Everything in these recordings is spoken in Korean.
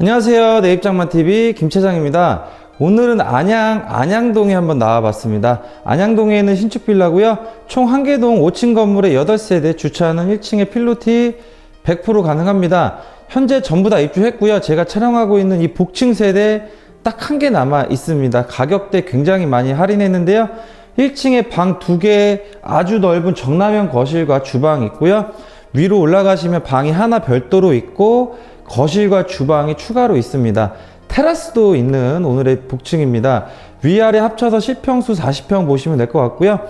안녕하세요. 내 입장만 TV 김채장입니다. 오늘은 안양 안양동에 한번 나와봤습니다. 안양동에는 신축 빌라고요. 총 한 개 동 5층 건물에 8세대 주차하는 1층에 필로티 100% 가능합니다. 현재 전부 다 입주했고요. 제가 촬영하고 있는 이 복층 세대 딱 한 개 남아 있습니다. 가격대 굉장히 많이 할인했는데요. 1층에 방 두 개 아주 넓은 정남형 거실과 주방 있고요. 위로 올라가시면 방이 하나 별도로 있고 거실과 주방이 추가로 있습니다. 테라스도 있는 오늘의 복층입니다. 위아래 합쳐서 실평수 40평 보시면 될 것 같고요.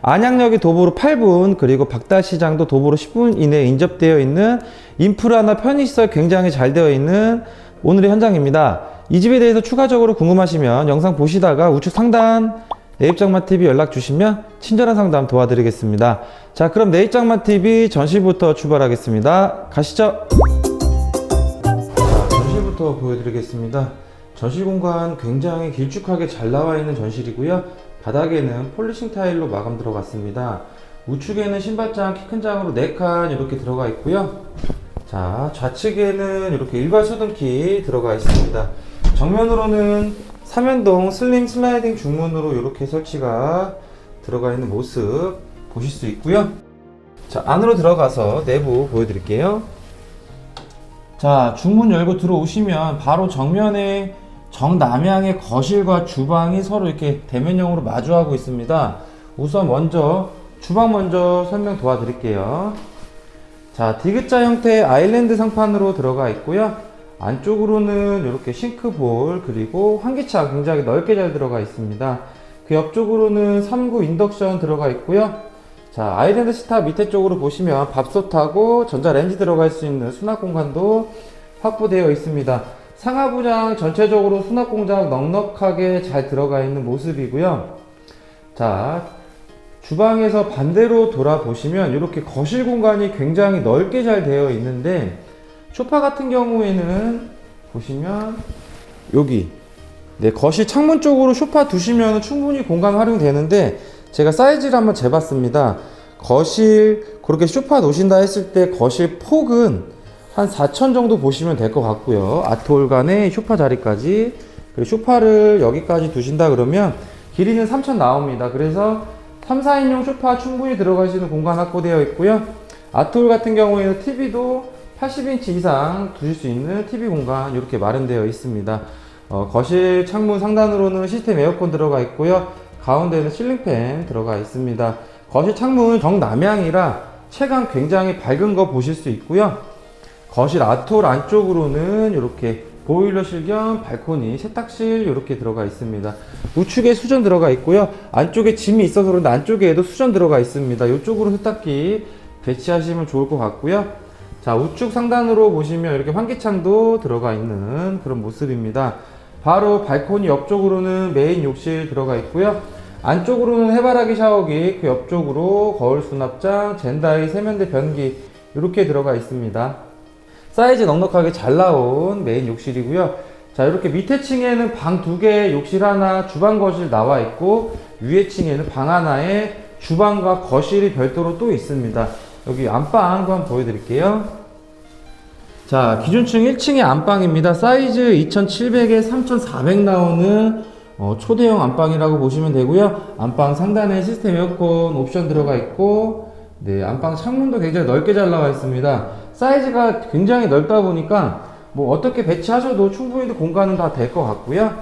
안양역이 도보로 8분 그리고 박달시장도 도보로 10분 이내에 인접되어 있는 인프라나 편의시설 굉장히 잘 되어 있는 오늘의 현장입니다. 이 집에 대해서 추가적으로 궁금하시면 영상 보시다가 우측 상단 내입장만 TV 연락 주시면 친절한 상담 도와드리겠습니다. 자, 그럼 내입장만 TV 전시부터 출발하겠습니다. 가시죠. 자, 전시부터 보여드리겠습니다. 전시 공간 굉장히 길쭉하게 잘 나와 있는 전실이고요. 바닥에는 폴리싱 타일로 마감 들어갔습니다. 우측에는 신발장 키 큰 장으로 4칸 이렇게 들어가 있고요. 자, 좌측에는 이렇게 일괄 소등키 들어가 있습니다. 정면으로는 삼연동 슬림 슬라이딩 중문으로 이렇게 설치가 들어가 있는 모습 보실 수 있고요. 자, 안으로 들어가서 내부 보여드릴게요. 자, 중문 열고 들어오시면 바로 정면에 정남향의 거실과 주방이 서로 이렇게 대면형으로 마주하고 있습니다. 우선 먼저 주방 먼저 설명 도와드릴게요. 자, 디귿자 형태의 아일랜드 상판으로 들어가 있고요. 안쪽으로는 이렇게 싱크볼 그리고 환기창 굉장히 넓게 잘 들어가 있습니다. 그 옆쪽으로는 3구 인덕션 들어가 있고요. 자, 아일랜드 스타 밑에 쪽으로 보시면 밥솥하고 전자레인지 들어갈 수 있는 수납 공간도 확보되어 있습니다. 상하부장 전체적으로 수납 공장 넉넉하게 잘 들어가 있는 모습이고요. 자, 주방에서 반대로 돌아보시면 이렇게 거실 공간이 굉장히 넓게 잘 되어 있는데 소파 같은 경우에는 보시면 여기 네, 거실 창문 쪽으로 소파 두시면 충분히 공간 활용되는데 제가 사이즈를 한번 재봤습니다. 거실 그렇게 소파 놓으신다 했을 때 거실 폭은 한 4천 정도 보시면 될 것 같고요. 아트홀 간의 소파 자리까지 그리고 소파를 여기까지 두신다 그러면 길이는 3천 나옵니다. 그래서 3, 4인용 소파 충분히 들어갈 수 있는 공간 확보되어 있고요. 아트홀 같은 경우에는 TV도 80인치 이상 두실 수 있는 TV 공간 이렇게 마련되어 있습니다. 어, 거실 창문 상단으로는 시스템 에어컨 들어가 있고요. 가운데는 실링팬 들어가 있습니다. 거실 창문 정남향이라 채광 굉장히 밝은 거 보실 수 있고요. 거실 아톨 안쪽으로는 이렇게 보일러실 겸 발코니, 세탁실 이렇게 들어가 있습니다. 우측에 수전 들어가 있고요. 안쪽에 짐이 있어서 그런데 안쪽에도 수전 들어가 있습니다. 이쪽으로 세탁기 배치하시면 좋을 것 같고요. 자, 우측 상단으로 보시면 이렇게 환기창도 들어가 있는 그런 모습입니다. 바로 발코니 옆쪽으로는 메인 욕실 들어가 있고요. 안쪽으로는 해바라기 샤워기, 그 옆쪽으로 거울 수납장, 젠다이 세면대 변기 이렇게 들어가 있습니다. 사이즈 넉넉하게 잘 나온 메인 욕실이고요. 자, 이렇게 밑에 층에는 방 두 개, 욕실 하나, 주방 거실 나와 있고 위에 층에는 방 하나에 주방과 거실이 별도로 또 있습니다. 여기 안방도 한번 보여드릴게요. 자, 기준층 1층의 안방입니다. 사이즈 2700에 3400 나오는 어, 초대형 안방이라고 보시면 되고요. 안방 상단에 시스템 에어컨 옵션 들어가 있고, 네, 안방 창문도 굉장히 넓게 잘 나와 있습니다. 사이즈가 굉장히 넓다 보니까 뭐 어떻게 배치하셔도 충분히 공간은 다 될 것 같고요.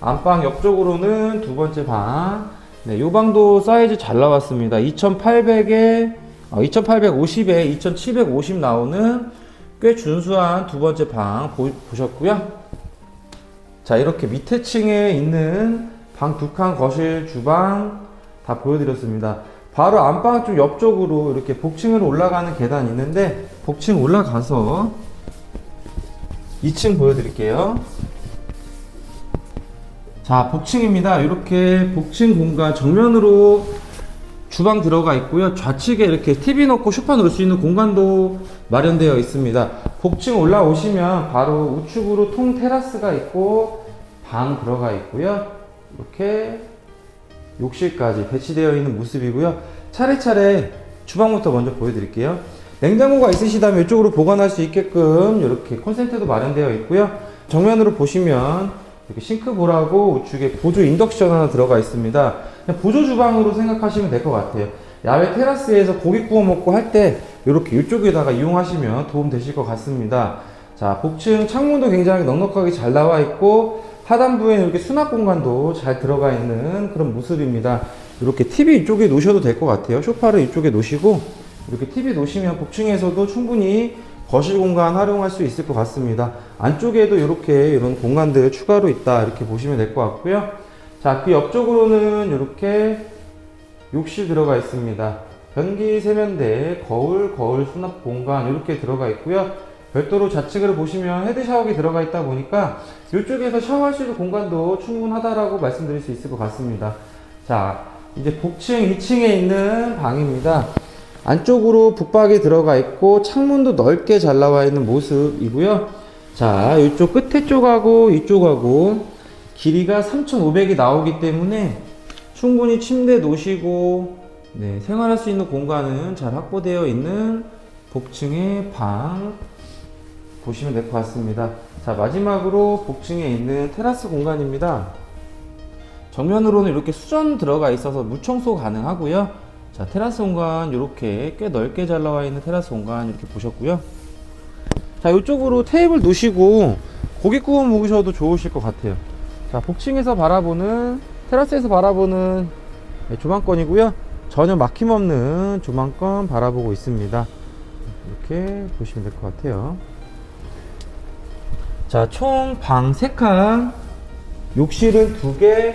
안방 옆쪽으로는 두 번째 방. 네, 요 방도 사이즈 잘 나왔습니다. 2800에, 어, 2850에 2750 나오는 꽤 준수한 두 번째 방 보, 보셨고요. 자, 이렇게 밑에 층에 있는 방 두 칸, 거실, 주방 다 보여드렸습니다. 바로 안방 쪽 옆쪽으로 이렇게 복층으로 올라가는 계단이 있는데 복층 올라가서 2층 보여드릴게요. 자, 복층입니다. 이렇게 복층 공간 정면으로 주방 들어가 있고요. 좌측에 이렇게 TV 놓고 쇼파 놓을 수 있는 공간도 마련되어 있습니다. 복층 올라오시면 바로 우측으로 통 테라스가 있고 방 들어가 있고요. 이렇게 욕실까지 배치되어 있는 모습이고요. 차례차례 주방부터 먼저 보여드릴게요. 냉장고가 있으시다면 이쪽으로 보관할 수 있게끔 이렇게 콘센트도 마련되어 있고요. 정면으로 보시면 이렇게 싱크볼하고 우측에 보조 인덕션 하나 들어가 있습니다. 보조 주방으로 생각하시면 될 것 같아요. 야외 테라스에서 고기 구워 먹고 할 때 이렇게 이쪽에다가 이용하시면 도움 되실 것 같습니다. 자, 복층 창문도 굉장히 넉넉하게 잘 나와 있고 하단부에는 이렇게 수납 공간도 잘 들어가 있는 그런 모습입니다. 이렇게 TV 이쪽에 놓으셔도 될 것 같아요. 소파를 이쪽에 놓으시고 이렇게 TV 놓으시면 복층에서도 충분히 거실 공간 활용할 수 있을 것 같습니다. 안쪽에도 이렇게 이런 공간들 추가로 있다 이렇게 보시면 될 것 같고요. 자, 그 옆쪽으로는 이렇게 욕실 들어가 있습니다. 변기 세면대, 거울, 거울 수납 공간 이렇게 들어가 있고요. 별도로 좌측을 보시면 헤드 샤워기 들어가 있다 보니까 이쪽에서 샤워할 수 있는 공간도 충분하다라고 말씀드릴 수 있을 것 같습니다. 자, 이제 복층 2층에 있는 방입니다. 안쪽으로 북박이 들어가 있고 창문도 넓게 잘 나와 있는 모습이고요. 자, 이쪽 끝에 쪽하고 이쪽하고 길이가 3,500이 나오기 때문에 충분히 침대 놓으시고 네, 생활할 수 있는 공간은 잘 확보되어 있는 복층의 방 보시면 될 것 같습니다. 자, 마지막으로 복층에 있는 테라스 공간입니다. 정면으로는 이렇게 수전 들어가 있어서 무청소 가능하고요. 자, 테라스 공간 이렇게 꽤 넓게 잘 나와 있는 테라스 공간 이렇게 보셨고요. 자, 이쪽으로 테이블 놓으시고 고기 구워 먹으셔도 좋으실 것 같아요. 자, 복층에서 바라보는 테라스에서 바라보는 네, 조망권이고요. 전혀 막힘없는 조망권 바라보고 있습니다. 이렇게 보시면 될 것 같아요. 자, 총 방 3칸, 욕실은 2개,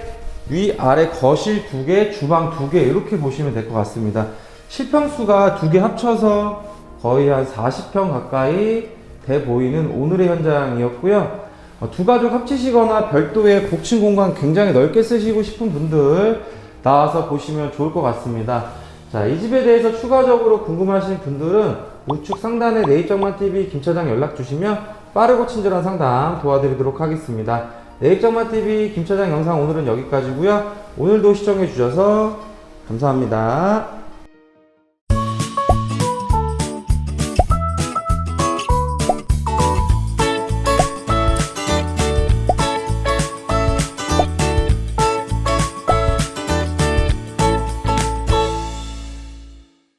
위, 아래 거실 2개, 주방 2개, 이렇게 보시면 될 것 같습니다. 실평수가 2개 합쳐서 거의 한 40평 가까이 돼 보이는 오늘의 현장이었고요. 어, 두 가족 합치시거나 별도의 복층 공간 굉장히 넓게 쓰시고 싶은 분들 나와서 보시면 좋을 것 같습니다. 자, 이 집에 대해서 추가적으로 궁금하신 분들은 우측 상단에 내입장만 TV 김 차장 연락 주시면 빠르고 친절한 상담 도와드리도록 하겠습니다. 내입장만 TV 김 차장 영상 오늘은 여기까지고요. 오늘도 시청해 주셔서 감사합니다.